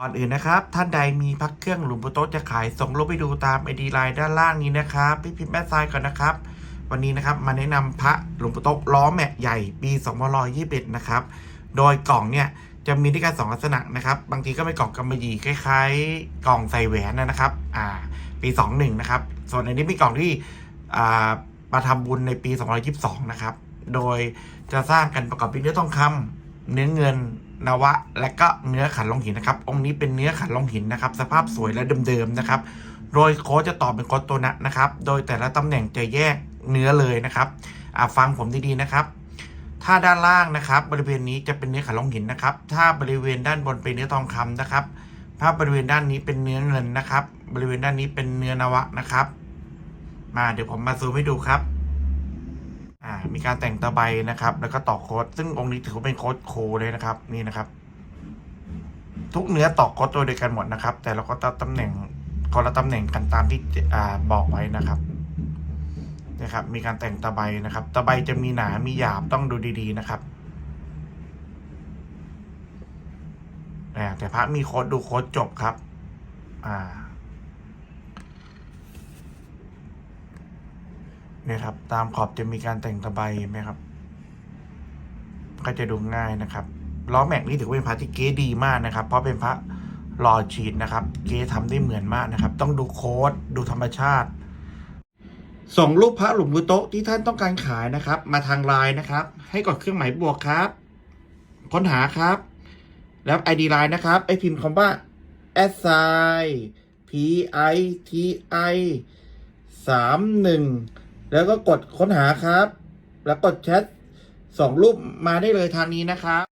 ก่อนอื่นนะครับ ท่านใดมีพักเครื่องหลวงปู่โต๊ะจะขายส่งรูปไปดูตามไอดีไลน์ด้านล่างนี้นะครับพี่พิมพ์แม่ทรายก่อนนะครับ วันนี้นะครับมาแนะนำพระหลวงปู่โต๊ะล้อแม็กใหญ่ปี2521นะครับ โดยกล่องเนี่ยจะมีด้วยกันสองลักษณะนะครับ บางทีก็เป็นกล่องกำมะหยี่คล้ายๆ กล่องใส่แหวนนะครับ อ่า ปี 21 นะครับ ส่วนอันนี้เป็นกล่องที่อ่ามาทำบุญในปี 2022 นะครับ โดยจะสร้างกันประกอบด้วยเนื้อทองคำเนื้อเงิน นวะ และก็เนื้อขันลงหินนะครับองค์นี้เป็นเนื้อขันลงหินนะครับ สภาพสวยและเดิมๆนะครับ โดยโค้ชจะต่อเป็นโค้ชตัวนะนะครับ โดยแต่ละตำแหน่งจะแยกเนื้อเลยนะครับฟังผมดีๆนะครับ ถ้าด้านล่างนะครับ บริเวณนี้จะเป็นเนื้อขันลงหินนะครับ ถ้าบริเวณด้านบนเป็นเนื้อทองคำนะครับ ถ้าบริเวณด้านนี้เป็นเนื้อเงินนะครับ บริเวณด้านนี้เป็นเนื้อนวะนะครับ มาเดี๋ยวผมมาซูมให้ดูครับ มีการแต่งตะไบนะครับ แล้วก็ต่อโค้ดซึ่งองค์นี้ถือว่าเป็นโค้ดโคเลยนะครับนี่นะครับ ทุกเนื้อต่อโค้ดตัวเดียวกันหมดนะครับ แต่เราก็ตัดตำแหน่งคนละตำแหน่งกันตามที่อ่าบอกไว้นะครับนะครับ มีการแต่งตะไบนะครับ ตะไบจะมีหนามีหยาบต้องดูดีๆนะครับแต่พระมีโค้ดดูโค้ดจบครับ อ่า นี่ยครับ ตามขอบจะมีการแต่งตะไบไหมครับ ก็จะดูง่ายนะครับล้อแม็กนี่ถือว่าเป็นพระที่เก๋ดีมากนะครับ เพราะเป็นพระหล่อฉีดนะครับ เก๋ทำได้เหมือนมากนะครับ ต้องดูโค้ดดูธรรมชาติส่งรูปพระหลุมมือโต๊ะที่ท่านต้องการขายนะครับ มาทางไลน์นะครับ ให้กดเครื่องหมายบวกครับ ค้นหาครับ แล้ว ID ไลน์นะครับไอพิมพ์คำว่า s i p i t i สามหนึ่ง แล้วก็กดค้นหาครับ แล้วกดแชทสองรูปมาได้เลยทางนี้นะครับ